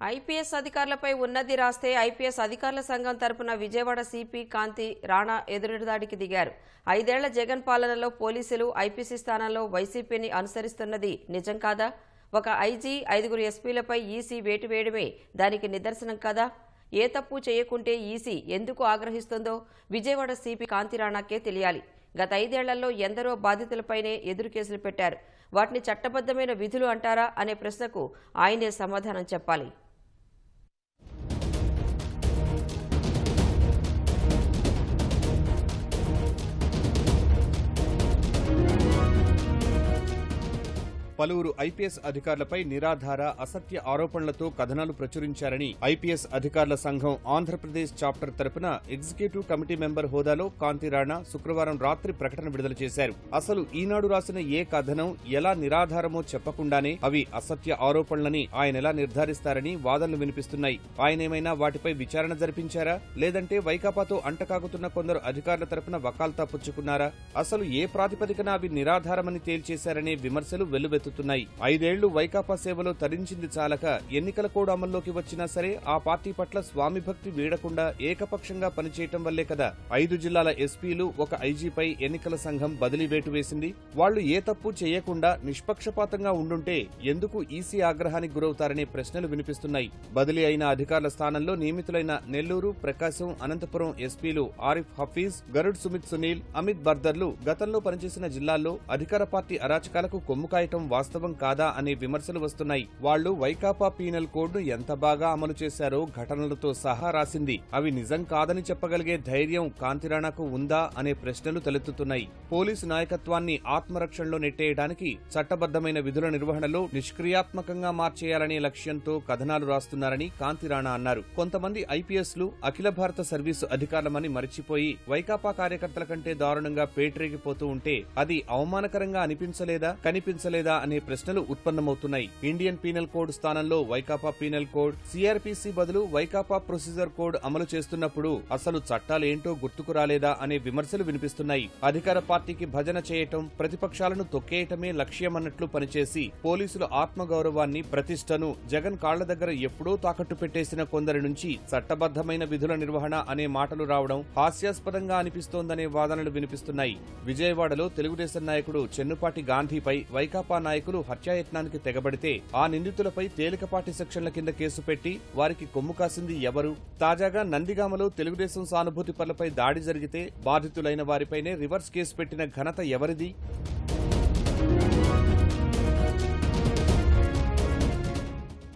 IPS అధికారులపై ఉన్నది రాస్తే ఐపీఎస్ అధికారుల సంఘం తరపున విజయవాడ సిపి కాంతి రాణా ఎదురుదాడికి దిగారు. ఐదేళ్ళ జగన్ పాలనలో పోలీసులు ఐపీసీ స్థానంలో వైసీపీని అనుసరిస్తున్నది నిజం కాదా? ఒక ఐజీ ఐదుగురు ఎస్పీలపై ఈసీ వేటు వేయడమే దానికి నిదర్శనం కాదా? ఏ తప్పు చేయకుంటే ఈసీ ఎందుకు ఆగ్రహిస్తుందో విజయవాడ సిపి కాంతి రాణాకే తెలియాలి. గత ఐదేళ్ళలో ఎందరో బాధితులపైనే ఎదురు కేసులు పెట్టారు. వాటిని చట్టబద్ధమైన విధులు అంటారా అనే ప్రశ్నకు ఆయనే సమాధానం చెప్పాలి. పలువురు ఐపీఎస్ అధికారులపై నిరాధార అసత్య ఆరోపణలతో కథనాలు ప్రచురించారని ఐపీఎస్ అధికారుల సంఘం ఆంధ్రప్రదేశ్ చాప్టర్ తరపున ఎగ్జిక్యూటివ్ కమిటీ మెంబర్ హోదాలో కాంతి రాణా శుక్రవారం రాత్రి ప్రకటన విడుదల చేశారు. అసలు ఈనాడు రాసిన ఏ కథనం ఎలా నిరాధారమో చెప్పకుండానే అవి అసత్య ఆరోపణలని ఆయన ఎలా నిర్ధారిస్తారని వాదనలు వినిపిస్తున్నాయి. ఆయనేమైనా వాటిపై విచారణ జరిపించారా? లేదంటే వైకాపాతో అంటకాగుతున్న కొందరు అధికారుల తరపున వకాల్తా పుచ్చుకున్నారా? అసలు ఏ ప్రాతిపదికన అవి నిరాధారమని తేల్చేశారనే విమర్శలు వెల్లువెత్తుతున్నాయి. ఐదేళ్ళు వైకాపా సేవలో తరించింది చాలక ఎన్నికల కోడ్ అమల్లోకి వచ్చినా సరే ఆ పార్టీ పట్ల స్వామి భక్తి వీడకుండా ఏకపక్షంగా పనిచేయటం వల్లే కదా. ఐదు జిల్లాల ఎస్పీలు ఒక ఐజీపై ఎన్నికల సంఘం బదిలీ వేటు వేసింది. వాళ్ళు ఏ తప్పు చేయకుండా నిష్పక్షపాతంగా ఉండుంటే ఎందుకు ఈసీ ఆగ్రహానికి గురవుతారనే ప్రశ్నలు వినిపిస్తున్నాయి. బదిలీ అయిన అధికారుల స్థానంలో నియమితులైన నెల్లూరు ప్రకాశం అనంతపురం ఎస్పీలు ఆరిఫ్ హఫీజ్ గరుడ్ సుమిత్ సునీల్ అమిత్ బర్దర్లు గతంలో పనిచేసిన జిల్లాల్లో అధికార పార్టీ అరాచకాలకు కొమ్ము కాయటం వాస్తవం కాదా అనే విమర్శలు వస్తున్నాయి. వాళ్ళు వైకాపా పీనల్ కోడ్ను ఎంత బాగా అమలు చేశారో ఘటనలతో సహా రాసింది. అవి నిజం కాదని చెప్పగలిగే ధైర్యం కాంతిరాణాకు ఉందా అనే ప్రశ్నలు తలెత్తుతున్నాయి. పోలీసు నాయకత్వాన్ని ఆత్మరక్షణలో నెట్టేయడానికి చట్టబద్దమైన విధుల నిర్వహణలో నిష్క్రియాత్మకంగా మార్చేయాలనే లక్ష్యంతో కథనాలు రాస్తున్నారని కాంతిరాణా అన్నారు. కొంతమంది ఐపీఎస్లు అఖిల భారత సర్వీసు అధికారులమని మరిచిపోయి వైకాపా కార్యకర్తల కంటే దారుణంగా పేటరేగిపోతూ ఉంటే అది అవమానకరంగా అనిపించలేదా? కనిపించలేదా అనే ప్రశ్నలు ఉత్పన్నమవుతున్నాయి. ఇండియన్ పీనల్ కోడ్ స్థానంలో వైకాపా పీనల్ కోడ్ సిఆర్పిసి బదులు వైకాపా ప్రొసీజర్ కోడ్ అమలు చేస్తున్నప్పుడు అసలు చట్టాలేంటో గుర్తుకు రాలేదా అనే విమర్శలు వినిపిస్తున్నాయి. అధికార పార్టీకి భజన చేయటం ప్రతిపక్షాలను తొక్కేయటమే లక్ష్యమన్నట్లు పనిచేసి పోలీసుల ఆత్మగౌరవాన్ని ప్రతిష్టను జగన్ కాళ్ళ దగ్గర ఎప్పుడో తాకట్టు పెట్టేసిన కొందరి నుంచి చట్టబద్దమైన విధుల నిర్వహణ అనే మాటలు రావడం హాస్యాస్పదంగా అనిపిస్తోందనే వాదనలు వినిపిస్తున్నాయి. విజయవాడలో తెలుగుదేశం నాయకుడు చెన్నుపాటి గాంధీపై వైకాపా నాయకులు హత్యాయత్నానికి తెగబడితే ఆ నిందితులపై తేలికపాటి సెక్షన్ల కింద కేసు పెట్టి వారికి కొమ్ము కాసింది ఎవరు? తాజాగా నందిగామలో తెలుగుదేశం సానుభూతి పనులపై దాడి జరిగితే బాధితులైన వారిపైనే రివర్స్ కేసు పెట్టిన ఘనత ఎవరిది?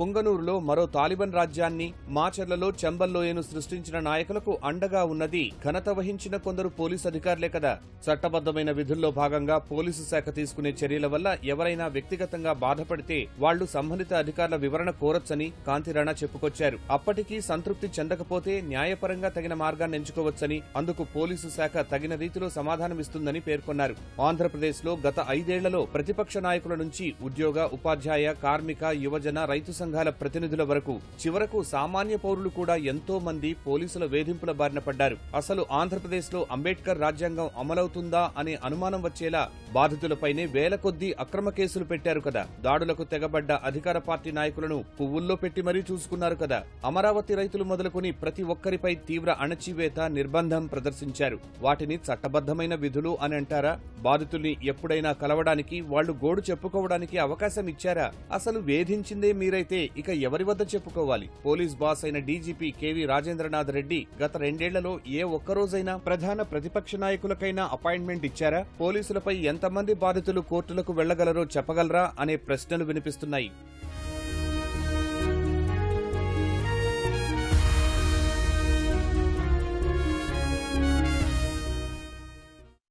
పుంగనూరులో మరో తాలిబన్ రాజ్యాన్ని మాచర్లలో చెంబల్లోయను సృష్టించిన నాయకులకు అండగా ఉన్నది ఘనత వహించిన కొందరు పోలీసు అధికారులే కదా. చట్టబద్దమైన విధుల్లో భాగంగా పోలీసు శాఖ తీసుకునే చర్యల వల్ల ఎవరైనా వ్యక్తిగతంగా బాధపడితే వాళ్ళు సంబంధిత అధికారుల వివరణ కోరొచ్చని కాంతిరాణా చెప్పుకొచ్చారు. అప్పటికీ సంతృప్తి చెందకపోతే న్యాయపరంగా తగిన మార్గాన్ని ఎంచుకోవచ్చని అందుకు పోలీసు శాఖ తగిన రీతిలో సమాధానమిస్తుందని పేర్కొన్నారు. ఆంధ్రప్రదేశ్లో గత ఐదేళ్ళలో ప్రతిపక్ష నాయకుల నుంచి ఉద్యోగ ఉపాధ్యాయ కార్మిక యువజన రైతు సంఘాల ప్రతినిధుల వరకు చివరకు సామాన్య పౌరులు కూడా ఎంతో మంది పోలీసుల వేధింపుల బారిన పడ్డారు. అసలు ఆంధ్రప్రదేశ్లో అంబేద్కర్ రాజ్యాంగం అమలవుతుందా అనే అనుమానం వచ్చేలా బాధితులపైనే వేల కొద్దీ అక్రమ కేసులు పెట్టారు కదా. దాడులకు తెగబడ్డ అధికార పార్టీ నాయకులను పువ్వుల్లో పెట్టి మరీ చూసుకున్నారు కదా. అమరావతి రైతులు మొదలుకొని ప్రతి ఒక్కరిపై తీవ్ర అణచివేత నిర్బంధం ప్రదర్శించారు. వాటిని చట్టబద్దమైన విధులు అని అంటారా? బాధితుల్ని ఎప్పుడైనా కలవడానికి వాళ్ళు గోడు చెప్పుకోవడానికి అవకాశం ఇచ్చారా? అసలు వేధించిందే మీరైతే ఇక ఎవరి వద్ద చెప్పుకోవాలి? పోలీస్ బాస్ అయిన డీజీపీ కేవీ రాజేంద్రనాథ్ రెడ్డి గత రెండేళ్ళలో ఏ ఒక్కరోజైనా ప్రధాన ప్రతిపక్ష నాయకులకైనా అపాయింట్మెంట్ ఇచ్చారా? పోలీసులపై ఎంతమంది బాధితులు కోర్టులకు వెళ్ళగలరో చెప్పగలరా అనే ప్రశ్నలు వినిపిస్తున్నాయి.